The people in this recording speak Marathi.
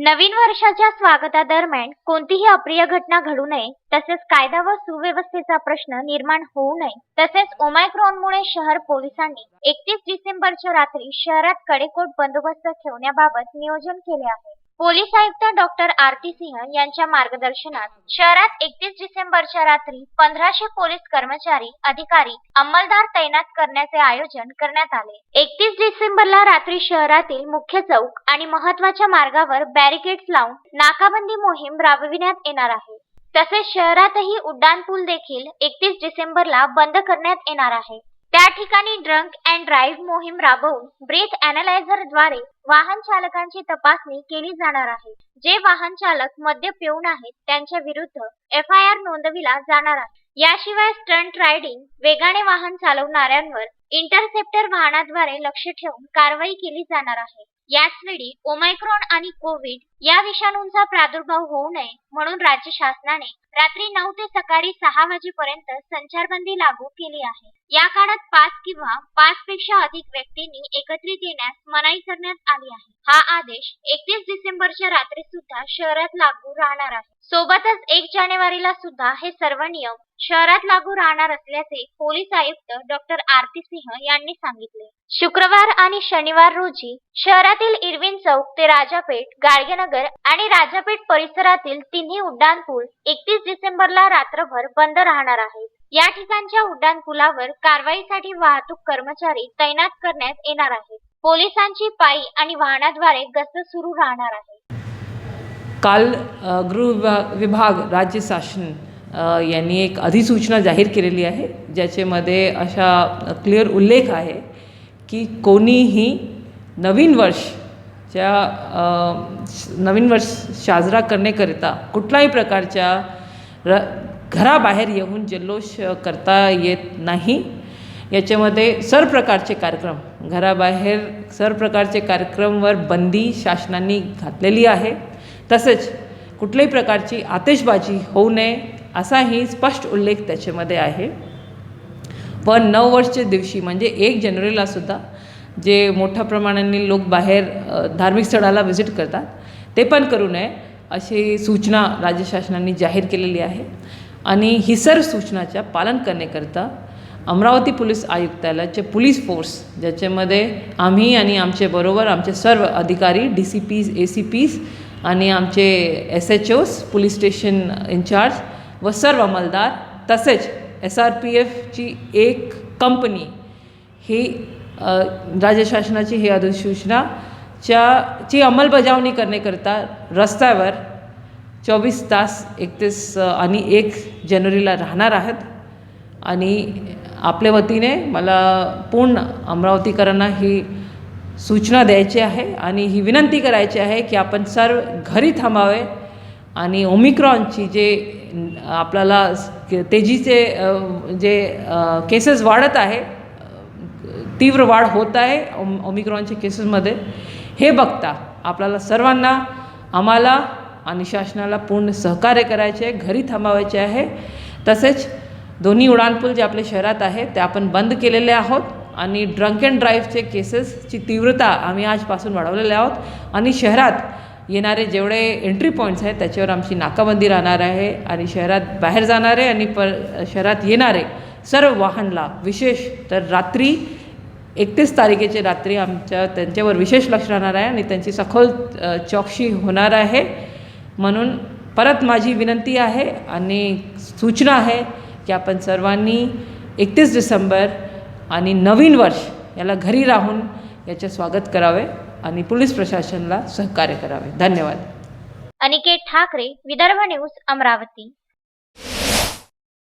नवीन वर्षाच्या स्वागतादरम्यान कोणतीही अप्रिय घटना घडू नये तसेच कायदा व सुव्यवस्थेचा प्रश्न निर्माण होऊ नये तसेच ओमायक्रॉनमुळे शहर पोलिसांनी एकतीस डिसेंबरच्या रात्री शहरात कडेकोट बंदोबस्त ठेवण्याबाबत नियोजन केले आहे. पोलीस आयुक्त डॉक्टर आरती सिंह यांच्या मार्गदर्शनात शहरात एकतीस डिसेंबरच्या रात्री पंधराशे पोलीस कर्मचारी अधिकारी अंमलदार तैनात करण्याचे आयोजन करण्यात आले. एकतीस डिसेंबरला रात्री शहरातील मुख्य चौक आणि महत्त्वाच्या मार्गावर बॅरिकेड्स लावून नाकाबंदी मोहीम राबविण्यात येणार आहे. तसेच शहरातही उड्डाणपूल देखील एकतीस डिसेंबरला बंद करण्यात येणार आहे. त्या ठिकाणी ड्रंक अँड ड्राईव्ह मोहीम राबवून ब्रेथ अॅनालायझरद्वारे वाहन चालकांची तपासणी केली जाणार आहे. जे वाहन चालक मद्य पिऊन आहेत त्यांच्या विरुद्ध एफ आय आर नोंदविला जाणार आहे. याशिवाय स्टंट रायडिंग वेगाने वाहन चालवणाऱ्यांवर इंटरसेप्टर वाहनाद्वारे लक्ष ठेवून कारवाई केली जाणार आहे. याचवेळी ओमायक्रॉन आणि कोविड या विषाणूंचा प्रादुर्भाव होऊ नये म्हणून राज्य शासनाने रात्री नऊ ते सकाळी सहा वाजेपर्यंत संचारबंदी लागू केली आहे. या काळात पाच किंवा पाच पेक्षा अधिक व्यक्तींनी एकत्रित येण्यास मनाई करण्यात आली आहे. हा आदेश एकतीस डिसेंबरच्या रात्री सुद्धा शहरात लागू राहणार आहे. सोबतच एक जानेवारीला सुद्धा हे सर्व नियम शहरात लागू राहणार असल्याचे पोलीस आयुक्त डॉक्टर आरती सिंह यांनी सांगितले. शुक्रवार आणि शनिवार रोजी शहरातील इरविन चौक ते राजापेठ गाडगेनगर आणि राजापेठ परिसरातील तिन्ही उड्डाणपूल एकतीस डिसेंबरला रात्रभर बंद राहणार आहेत. या ठिकाणच्या उड्डाणपुलावर कारवाईसाठी वाहतूक कर्मचारी तैनात करण्यात येणार आहेत. पोलिसांची पायी आणि वाहनाद्वारे गस्त सुरू राहणार आहे काल गृह विभाग राज्य शासन यांनी एक अधिसूचना जाहीर केलेली आहे ज्याच्यामध्ये अशा क्लिअर उल्लेख आहे की कोणीही नवीन वर्षच्या नवीन वर्ष साजरा करण्याकरिता कुठल्याही प्रकारच्या र घराबाहेर येऊन जल्लोष करता येत नाही. याच्यामध्ये सर्व प्रकारचे कार्यक्रम घराबाहेर सर्व प्रकारचे कार्यक्रमवर बंदी शासनाने घातलेली आहे. तसेच कुठल्याही प्रकारची आतिषबाजी होऊ नये असाही स्पष्ट उल्लेख त्याच्यामध्ये आहे. पण नऊ वर्षच्या दिवशी म्हणजे एक जनवरीला सुद्धा जे मोठ्या प्रमाणाने लोक बाहेर धार्मिक स्थळाला व्हिजिट करतात ते पण करू नये अशी सूचना राज्य शासनाने जाहीर केलेली आहे. आणि ही सर्व सूचनाच्या पालन करण्याकरता अमरावती पोलीस आयुक्तालयाचे पोलीस फोर्स ज्याच्यामध्ये आम्ही आणि आमचे बरोबर आमचे सर्व अधिकारी D C Ps A C Ps आणि आमचे S H Os police station incharge व सर्व अंमलदार तसेच एस आर पी एफची एक कंपनी ही राज्यशासनाची राज्य शासनाची ही अधिसूचनाच्या ची अंमलबजावणी करण्याकरता रस्त्यावर चोवीस तास एकतीस आणि एक जानेवारीला राहणार आहेत. आणि आपल्या वतीने मला पूर्ण अमरावतीकरांना ही सूचना द्यायची आहे आणि ही विनंती करायची आहे की आपण सर्व घरी थांबावे. आणि ओमिक्रॉनची जे आपल्याला तेजीचे जे केसेस वाढत आहे तीव्र वाढ होत आहे ओम ओमिक्रॉनच्या केसेसमध्ये हे बघता आपल्याला सर्वांना आम्हाला आणि शासनाला पूर्ण सहकार्य करायचे आहे घरी थांबावायचे आहे. तसेच दोन्ही उडाणपूल जे आपल्या शहरात आहे ते आपण बंद केलेले आहोत आणि ड्रंक अँड ड्राईव्हचे केसेसची तीव्रता आम्ही आजपासून वाढवलेले आहोत. आणि शहरात येणारे जेवढे एंट्री पॉईंट्स आहेत त्याच्यावर आमची नाकाबंदी राहणार आहे आणि शहरात बाहेर जाणारे आणि पर शहरात येणारे सर्व वाहनला विशेष तर रात्री एकतीस तारखेचे रात्री आमच्या त्यांच्यावर विशेष लक्ष राहणार आहे आणि त्यांची सखोल चौकशी होणार आहे. म्हणून परत माझी विनंती आहे आणि सूचना आहे की आपण सर्वांनी एकतीस डिसेंबर आणि नवीन वर्ष याला घरी राहून याचे स्वागत करावे. आणि पोलीस प्रशासनाला सहकार्य करावे. धन्यवाद. अनिकेत ठाकरे विदर्भ न्यूज अमरावती.